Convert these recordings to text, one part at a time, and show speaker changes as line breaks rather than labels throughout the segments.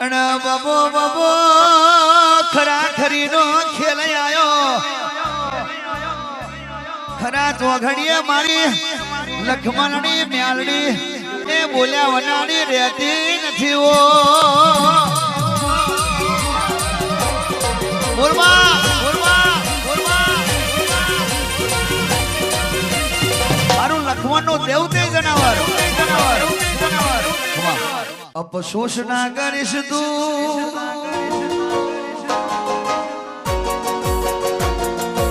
અણ બબો બબો ખરા ખરીનો ખેલ આયો. ખરા ચોઘડીએ મારી લખમણની મ્યાલડી એ બોલ્યા વનાડી રહેતી નથી ઓ. બોલવા મારું લખમણનું દેવ તે જનાવર જનાવર અપશોષ ના કરીશ તું.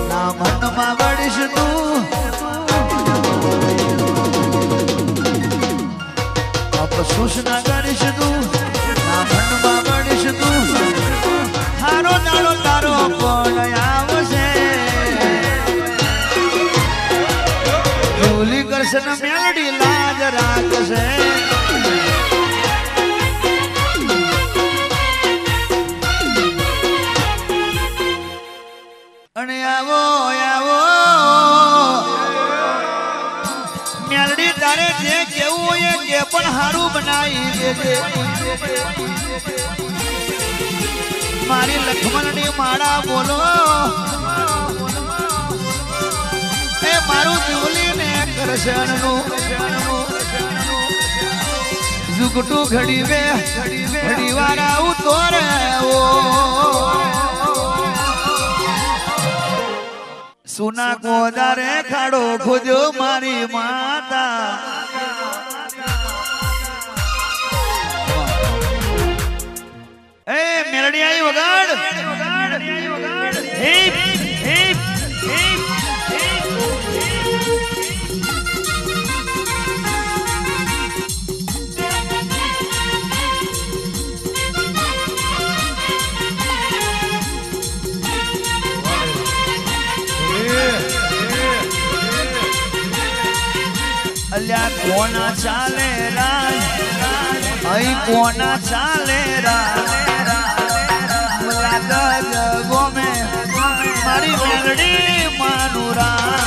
ના મનમાં વળીશ તું. અપશોષ ના કરીશ તું. ના મનમાં વળીશ તું. તારો પણ આવશે. ભૂલી કરશે મેલડી લાજ રાખશે. અને આવો આવો. મેલડી તારે જે કેવું હોય એ પણ હારું બનાવી દેજે. મારી લક્ષ્મણની માળા બોલો. એ મારું જીવલી ને કરશણનું ઝુકટું ઘડી વે ઘડી વાર આવું. તો રે સુના કોદારે ખાડો ખોજો મારી માતા. એ મેરડી આવી વગાડ. હિપ ચાલે અહીં કોના ચાલે રાજ ગોમે મારી મેલડી માનું રાજ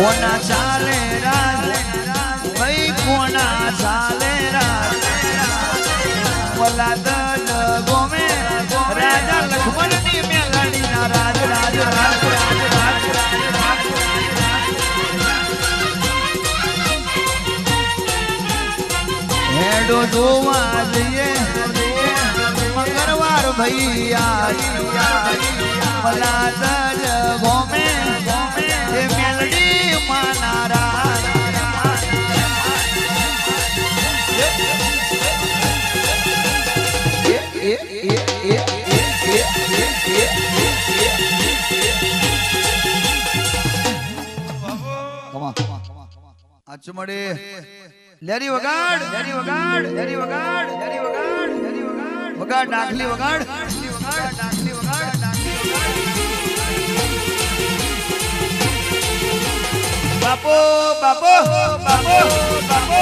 મેલડી વલાદન ગોમે રાજા લક્ષ્મણની મેલડી ના રાજ રાજ રાજ હેડો જોવા જઈએ મંગળવાર ભૈયા મેલડી માના રાજ. અચમડે લેરી વગાડ લેરી વગાડ લેરી વગાડ લેરી વગાડ લેરી વગાડ. વગાડ નાખલી વગાડ. વગાડ નાખલી વગાડ નાખલી વગાડ બાપો બાપો બાપો બાપો.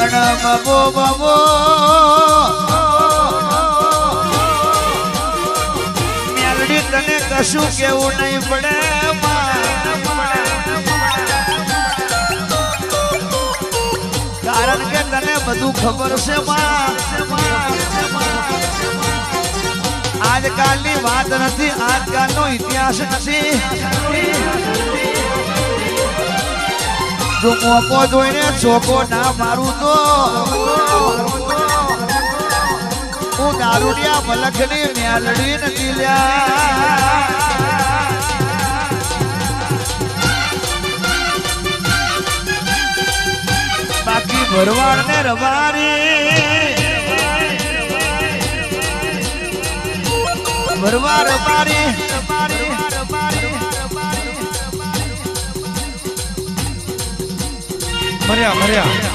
બાપો બાપો બાપો. કશું કેવું નહીં પડે કારણ કે તને બધું ખબર છે આજકાલની વાત નથી, આજકાલનો ઇતિહાસ નથી. જો મોકો જોઈને ચોકો ના મારું તો. હું દારૂડિયા મલખની મેલડી નથી લ્યા. બાકી ભરવાડ ને રવારી ભરવા રવારી
મર્યા મર્યા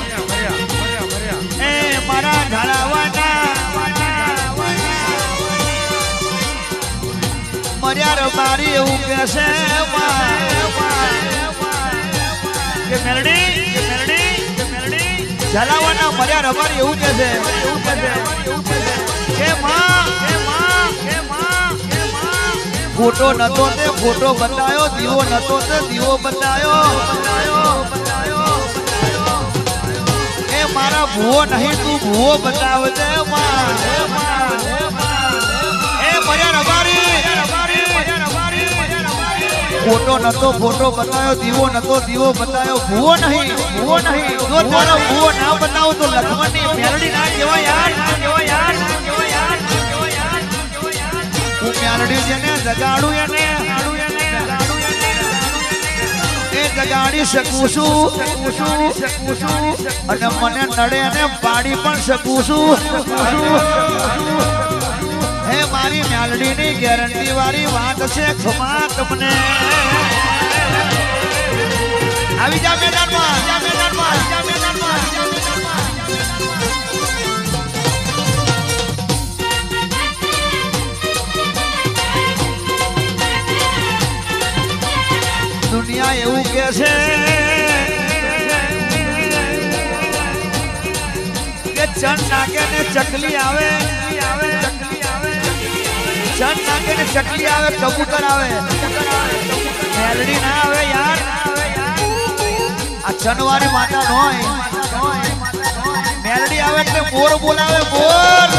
રબારી એવું કે છે
મેલડી એ મેલડી એ મેલડી
ઝાલાવાના મર્યા રબારી એવું કે છે એવું કે છે કે માં,
એ માં એ માં
ફોટો નતો તે, ફોટો બતાયો, દીવો નતો તે, દીવો બતાયો. એ મારા ભૂવો નહીં, તું ભૂવો બતાવજે માં એ મર્યા રબારી ફોટો નતો, ફોટો બતાયો, દીવો નતો, દીવો બતાયો. ભૂવો નહીં ભૂવો નહીં. જો તારો ભૂવો ના બતાવો તો લક્ષ્મણની મેલડી ના કહેવાય યાર, ના કહેવાય યાર, ના કહેવાય યાર, ના કહેવાય યાર હું મેલડી જેને જગાડું એને એ જગાડી શકું છું શકું છું શકું છું. અને મને નડે અને પાડી પણ શકું છું. હે મારી મેલડીની ગેરંટી વાળી વાત છે ખમા તમને. આવી જા મેદાનમાં. જા દુનિયા એવું કે છે કે ચણ નાકે ને ચકલી આવે આવે. ચણ નાખે ને ચકલી આવે, કબૂતર આવે. મેલડી ના આવે યાર. આ ચણવારી માતા નો મેલડી આવે એટલે મોર બોલાવે, મોર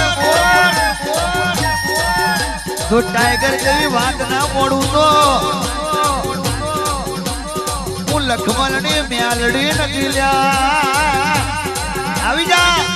તો ટાઈગર જેવી વાત ના મોડું તો. હું લખમણની મેલડી નથી લ્યા. આવી જા.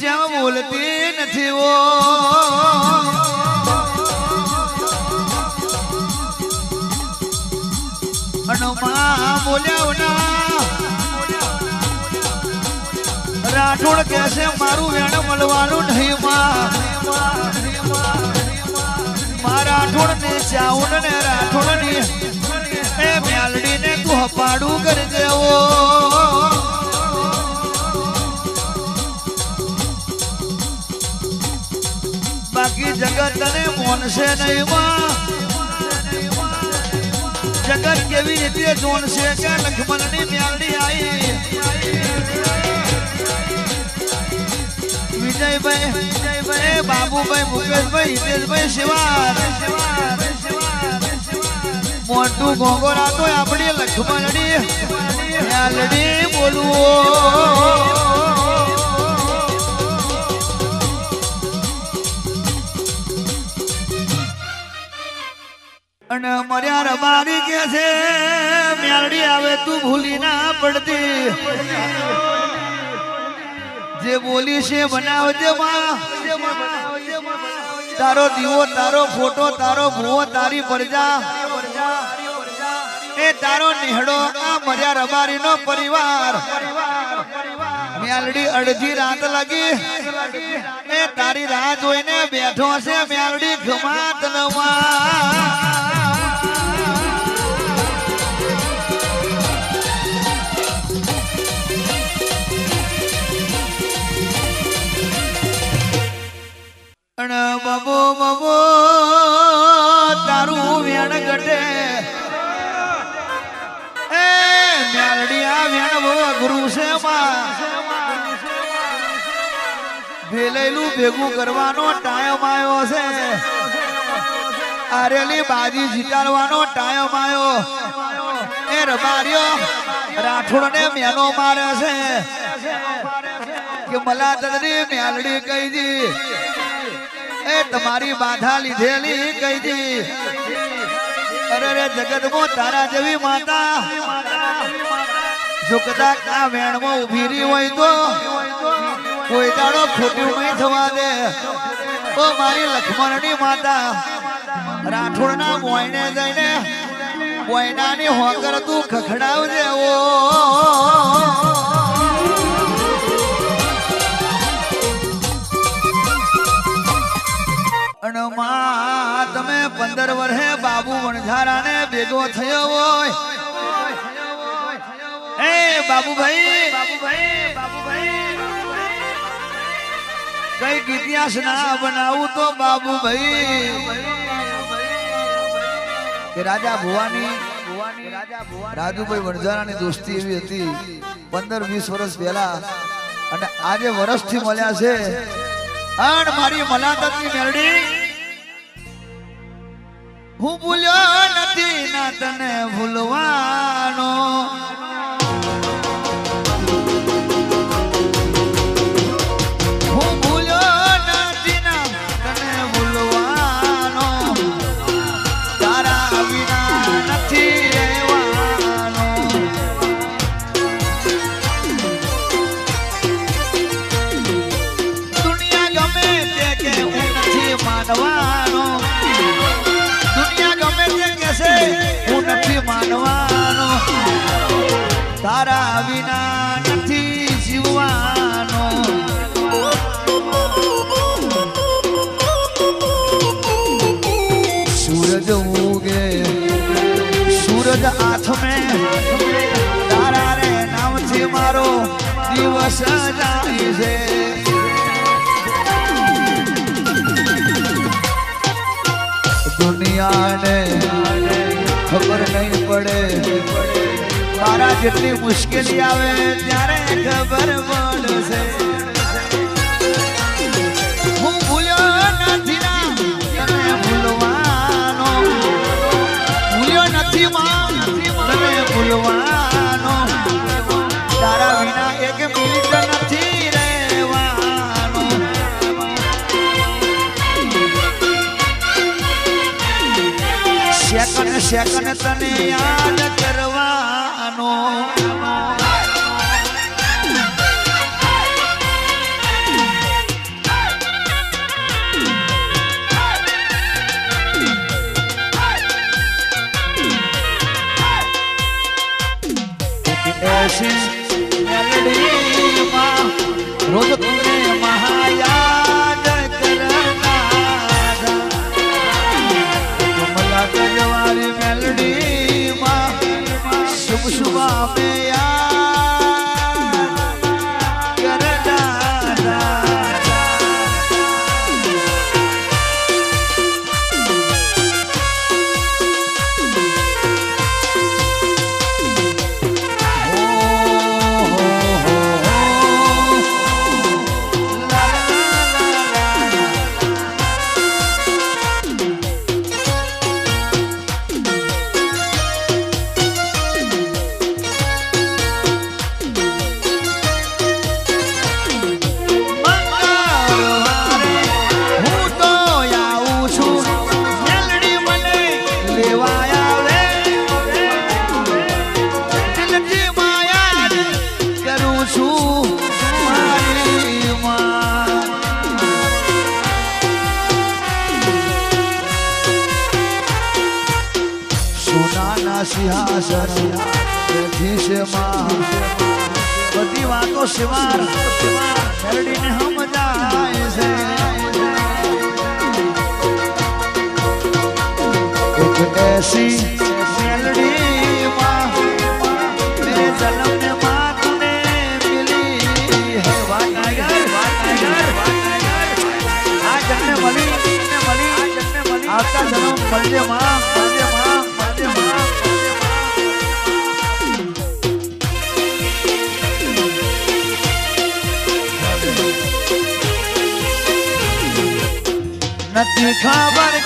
જ્યાં બોલતી નથી ઓ. રાઠોડ કે મારું વેણ મળવાનું નહીં માં. રાઠોડ ને ચાઉન ને રાઠોડની એ ને તું હપાડું કરી દેવો. બાકી જગત તને મોનશે નહીં જગત કેવી રીતે જોનશે કે લક્ષ્મણની મ્યાલડી આવી વિજયભાઈ વિજયભાઈ, બાબુભાઈ મુકેશભાઈ હિતેશભાઈ શિવાર મોટું ગોગોરા તો આપણી લક્ષ્મણની મ્યાલડી બોલવો. મર્યા રબારી કે છે, મ્યારડી આવે તું ભૂલી ના પડતી. જે બોલી છે બનાવજે તારો દીવો, તારો ફોટો, તારો ભૂવો, તારી પરજા. એ તારો નિહડો આ મર્યા રબારી નો પરિવાર. મ્યાલડી અડધી રાત લાગી. એ તારી રાહ જોઈને બેઠો છે મ્યાલડી ઘમાત નવા. અણ બબો બબો, તારું વેણ ઘટે. એ મ્યાલડી આ વેણ બહુ અઘરું છે ભેલેલું ભેગું કરવાનો ટાઈમ આવ્યો છે. આરેલી બાજી જીતાડવાનો ટાઈમ આવ્યો. એ રબારીઓ રાઠોડ ને મેનો મારે છે. કે મલા તદરી મ્યાલડી કહી દી. એ તમારી બાધા લીધેલી કઈ દી. અરે રે જગતમાં તારા જેવી માતા. જો કદાચ આ વેણમાં ઊભી રહી હોય તો કોઈ દાડો ખોટું નહીં થવા દે. ઓ મારી લક્ષ્મણની માતા, રાઠોડના મોયને જઈને મોયનાની હોકર તું ખખડાવજે. ઓ. પંદર વર્ષે બાબુ વણઝારાને ભેગો થયો હોય. એ બાબુભાઈ, કંઈક ઇતિહાસ ના બનાવું તો બાબુભાઈ. કે રાજા ભુવાની, રાજુભાઈ વણઝારાની દોસ્તી એવી હતી. પંદર વીસ વર્ષ પહેલા અને આજે વર્ષથી મળ્યા છે. અને મારી મલાકતની મેરડી હું ભૂલ્યો નથી ના તને ભૂલવાનો. નથી તારા વિના નથી જીવવાનો. સૂરજ ઉગે, સૂરજ હાથ में તારા રે નામથી મારો દિવસ જાય છે. દુનિયાને જેટલી મુશ્કેલી આવે ત્યારે ખબર પડશે હું ભૂલ્યો નથી ના, તને ભૂલવાનો. ભૂલ્યો નથી માં, તને તારા વિના એક મિનિટ નથી રહેવાનો. સેકન્ડ સેકન્ડ તને યાદ કરવાનો. Não. સિંહાસન બેઠી છે માં બધી વાતો સિવાર મેરડીને સમજાય છે એક એસી મેલડી માં મેરે જન્મ में माँ तूने मिली નથી ખબર